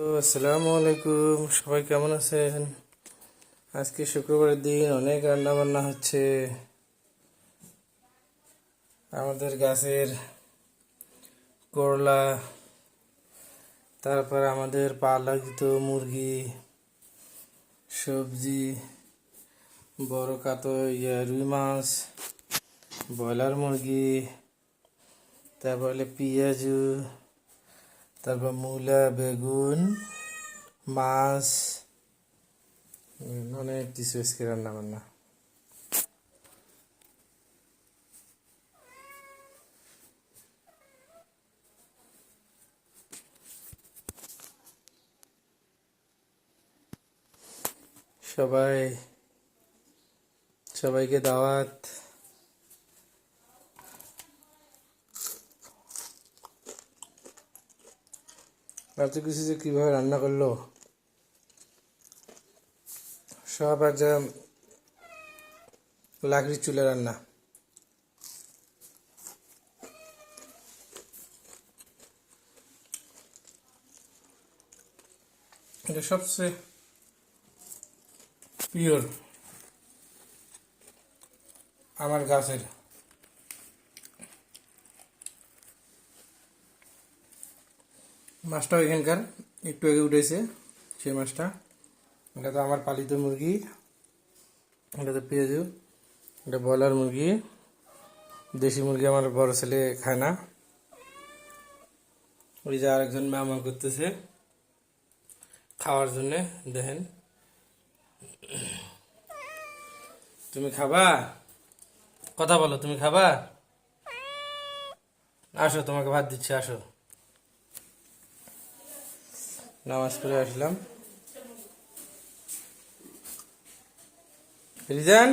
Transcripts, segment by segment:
আসসালামু আলাইকুম। সবাই কেমন আছেন? আজকে শুক্রবারের দিন, অনেক রান্না বান্না হচ্ছে। আমাদের গাছের করলা, তারপর আমাদের পালাকিত মুরগি, সবজি, বড় কাতো ইয়া, রুই মাছ, ব্রয়লার মুরগি, তারপরে পেঁয়াজু তারপর মূলা বেগুন মাছ অনেক কিছু আজকে রান্না বান্না। সবাই সবাইকে দাওয়াত। এত কিছু যে কীভাবে রান্না করল। সব যা লাকড়ির চুলে রান্না। এটা সবচেয়ে পিওর আমার গাছের মাছটা এখানকার, একটু আগে উঠেছে সেই মাছটা। এটা তো আমার পালিত মুরগি। এটা তো পেঁয়াজু। এটা ব্রয়লার মুরগি। দেশি মুরগি আমার বড় ছেলে খায় না। ওই যে আরেকজন মামা করতেছে খাওয়ার জন্যে, দেখেন। তুমি খাবা? কথা বলো, তুমি খাবা? আসো, তোমাকে ভাত দিচ্ছি, আসো। নামাজ পড়ে আসলাম। রিজান?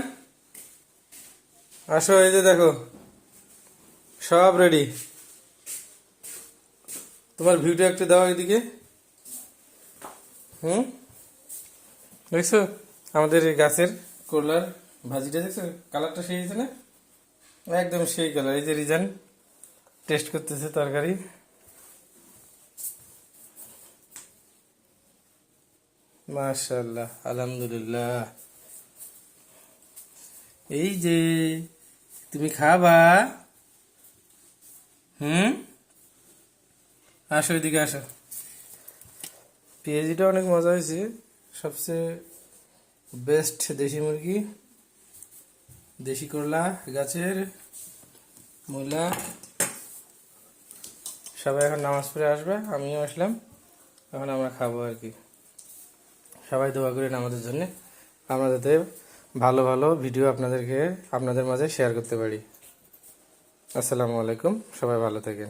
আসো, এই যে দেখো, সব রেডি তোমার ভিউটা একটু দাও এদিকে। হুম? দেখছ? আমাদের গাছের করলার ভাজিটা, দেখছ? কালারটা সেই না? একদম সেই কালার এই যে রিজান টেস্ট করতেছে তরকারি। মাশাল্লাহ আলহামদুলিল্লাহ। এই যে, তুমি খাবা? হুম? আসো এদিকে আসো। পেঁয়াজিটা অনেক মজা হয়েছে। সবচেয়ে বেস্ট দেশি মুরগি। দেশি করলা, গাছের মূলা। সবাই এখন নামাজ পড়ে আসবে, আমিও আসলাম। এখন আমরা খাব আর কি। সবাই দোয়া করেন আমাদের জন্য। আমরা যাতে ভালো ভালো ভিডিও আপনাদেরকে, আপনাদের মাঝে শেয়ার করতে পারি। আসসালামু আলাইকুম, সবাই ভালো থাকেন।